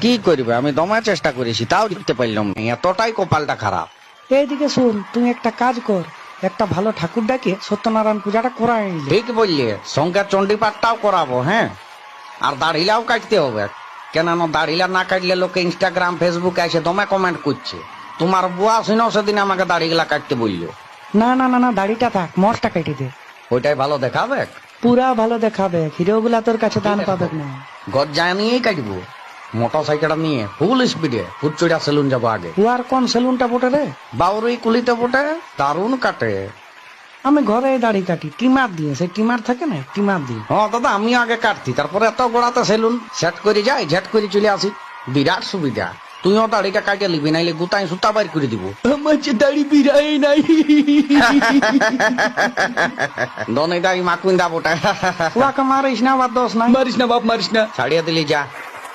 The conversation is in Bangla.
কি করবে? আমি দমে চেষ্টা করেছি তাও জিততে পারলাম না এতটাই কপালটা খারাপ। এইদিকে শুন তুই একটা কাজ কর একটা ভালো ঠাকুর ডাকে সত্যনারায়ণ পূজাটা করাই নিলে ঠিক বললে সঙ্গে চণ্ডীপাঠটাও করাবো হ্যাঁ? আর দাড়িলাও কাটতে হবে। কেন দাড়িলা না কাটলে লোকে ইনস্টাগ্রাম ফেসবুকে এসে দমে কমেন্ট করছে। তোমার বুয়া শুনো সেদিন আমাকে দাড়িগুলা কাটতে বলল। না না না না দাড়িটা থাক মশটা কেটে দে। ওইটাই ভালো দেখাবে? পুরা ভালো দেখাবে হিরোগুলা তোর কাছে দান পাবে না। গজ্জায় নিয়েই কাটবো। মোটর সাইকেলটা নিয়ে ফুল স্পিডে ফুটচুড়া সেলুন যাব আগে। ও আর কোন সেলুনটা বটে রে? বাউরি কুলিতে বটে দারুণ কাটে। আমি ঘরে দাড়ি কাটি ট্রিমার দিয়ে সেই ট্রিমার থাকে না ট্রিমার দিয়ে। হ্যাঁ দাদা আমি আগে কাটতি তারপরে এত গোড়াতে সেলুন সেট করে যাই ঝেট করে চলে আসি। বিরাট সুবিধা। তুইও দাড়িটা কাটিয়ে লিবি নাইলে গুতাই সুতা বাইর করে দিব। আমার যে দাড়ি বিরাই নাই। দনে দাড়ি মাকুইন্দা বটে। ওয়াকে মারিস না বা দোষ নাই। মারিস না বাপ মারিস না। ছাড়িয়ে দিলি যা।